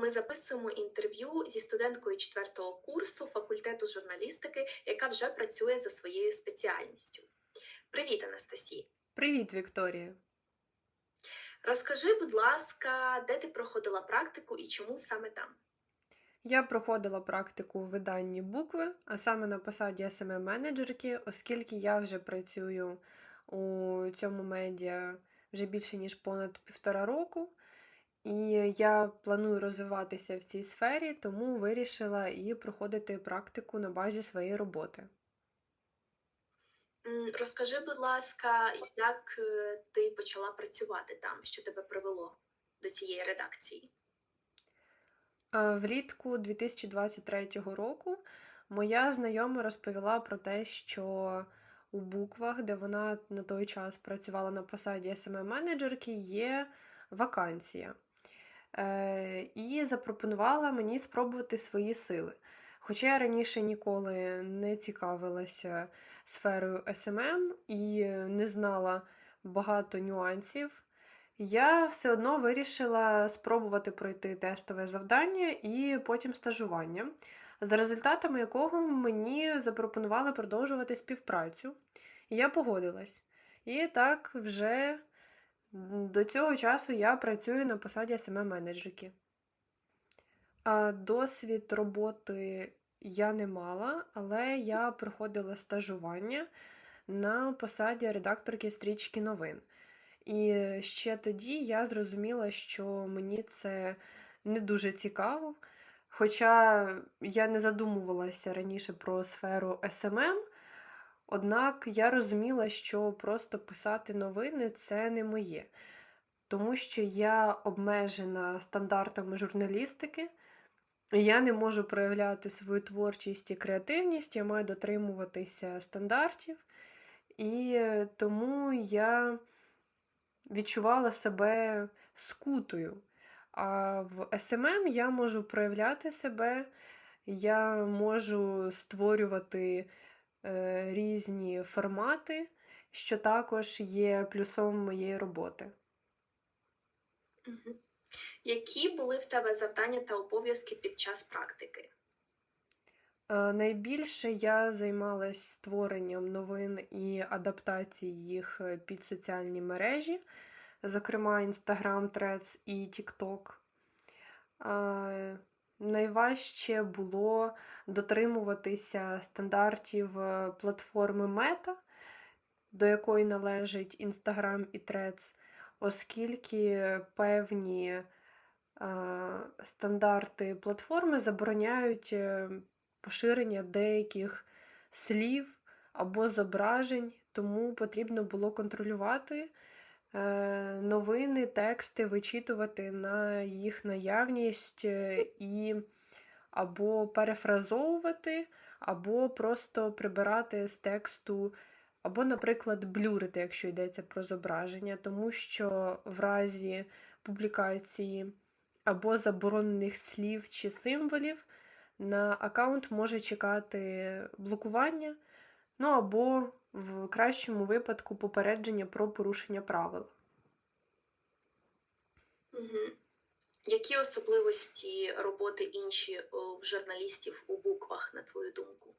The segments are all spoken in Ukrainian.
ми записуємо інтерв'ю зі студенткою четвертого курсу факультету журналістики, яка вже працює за своєю спеціальністю. Привіт, Анастасія! Привіт, Вікторія. Розкажи, будь ласка, де ти проходила практику і чому саме там? Я проходила практику у виданні букви, а саме на посаді smm менеджерки оскільки я вже працюю у цьому медіа вже більше ніж понад півтора року, і я планую розвиватися в цій сфері, тому вирішила і проходити практику на базі своєї роботи. Розкажи, будь ласка, як е, ти почала працювати там, що тебе привело до цієї редакції? Е, Влітку 2023 року моя знайома розповіла про те, що у буквах, де вона на той час працювала на посаді smm менеджерки є вакансія. Е, І запропонувала мені спробувати свої сили. Хоча я раніше ніколи не цікавилася сферою SMM і не знала багато нюансів, я все одно вирішила спробувати пройти тестове завдання і потім стажування, за результатами якого мені запропонували продовжувати співпрацю. І я погодилась. І так вже до цього часу я працюю на посаді smm менеджерки. Досвід роботи я не мала, але я проходила стажування на посаді редакторки стрічки новин. І ще тоді я зрозуміла, що мені це не дуже цікаво. Хоча я не задумувалася раніше про сферу SMM, однак я розуміла, що просто писати новини це не моє, тому що я обмежена стандартами журналістики, я не можу проявляти свою творчість і креативність, я маю дотримуватися стандартів, і е, тому я відчувала себе скутою. А в SMM я можу проявляти себе, я можу створювати різні формати, що також є плюсом моєї роботи. Які були в тебе завдання та обов'язки під час практики? Е, Найбільше я займалась створенням новин і адаптації їх е, під соціальні мережі, зокрема Instagram, Threads і TikTok. Найважче було дотримуватися стандартів е, платформи Meta, до якої належить Instagram і Threads, оскільки певні е, стандарти платформи забороняють е, поширення деяких слів або зображень, тому потрібно було контролювати новини, тексти, вичитувати на їх наявність е, і або перефразовувати, або просто прибирати з тексту, або, наприклад, блюрити, якщо йдеться про зображення, тому що в разі публікації або заборонених слів чи символів на аккаунт може чекати блокування, ну або в кращому випадку попередження про порушення правил. Мгм. Які особливості роботи інші в журналістів у буквах, на твою думку?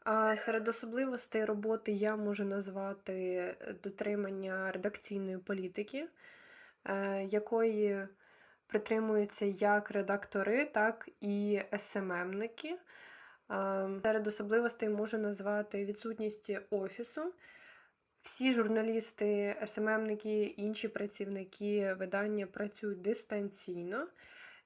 А серед особливостей роботи я можу назвати дотримання редакційної політики, е, якої притримуються як редактори, так і СММники. Е, Серед особливостей можу назвати відсутність офісу. Всі журналісти, СММники, інші працівники видання працюють дистанційно.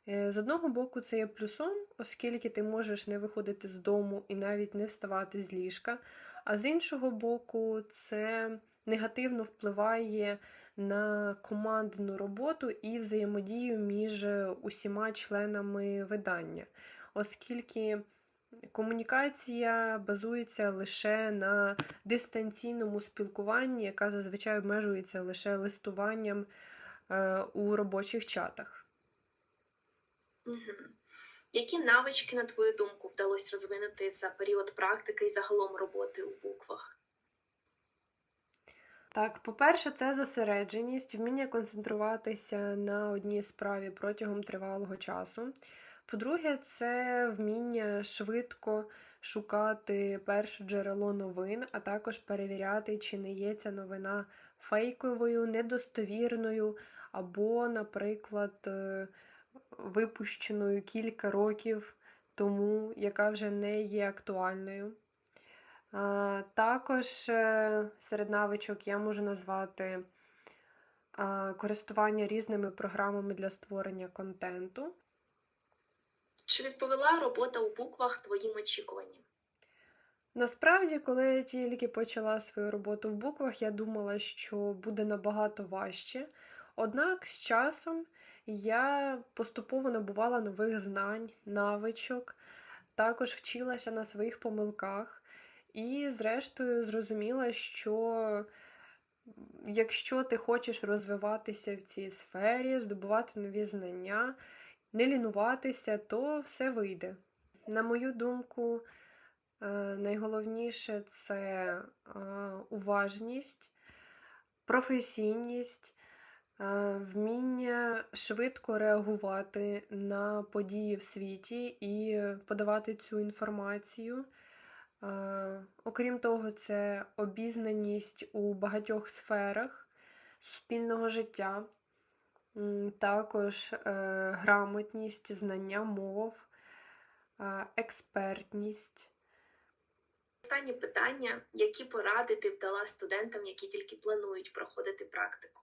Е, З одного боку, це є плюсом, оскільки ти можеш не виходити з дому і навіть не вставати з ліжка. А з іншого боку, це негативно впливає на командну роботу і взаємодію між усіма членами видання, оскільки комунікація базується лише на дистанційному спілкуванні, яка зазвичай обмежується лише листуванням е, у робочих чатах. Які навички, на твою думку, вдалося розвинути за період практики і загалом роботи у буквах? Так, по-перше, це зосередженість, вміння концентруватися на одній справі протягом тривалого часу. По-друге, це вміння швидко шукати перше джерело новин, а також перевіряти, чи не є ця новина фейковою, недостовірною, або, наприклад, е, випущеною кілька років тому, яка вже не є актуальною. Також е, серед навичок я можу назвати користування різними програмами для створення контенту. Чи відповіла робота у буквах твоїм очікуванням? Насправді, коли я тільки почала свою роботу в буквах, я думала, що буде набагато важче. Однак з часом я поступово набувала нових знань, навичок, також вчилася на своїх помилках і, зрештою, зрозуміла, що якщо ти хочеш розвиватися в цій сфері, здобувати нові знання, не лінуватися, то все вийде. На мою думку, е, найголовніше це е, уважність, професійність, е, вміння швидко реагувати на події в світі і подавати цю інформацію. Окрім того, це обізнаність у багатьох сферах суспільного життя, також е, грамотність, знання мов, е, експертність. Останнє питання: які поради ти б дала студентам, які тільки планують проходити практику?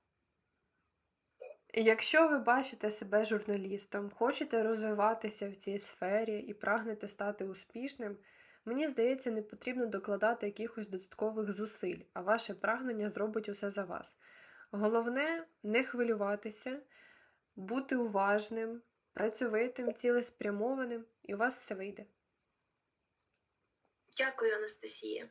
Якщо ви бачите себе журналістом, хочете розвиватися в цій сфері і прагнете стати успішним, мені здається, не потрібно докладати якихось додаткових зусиль, а ваше прагнення зробить усе за вас. Головне не хвилюватися, бути уважним, працьовитим, цілеспрямованим, і у вас все вийде. Дякую, Анастасія.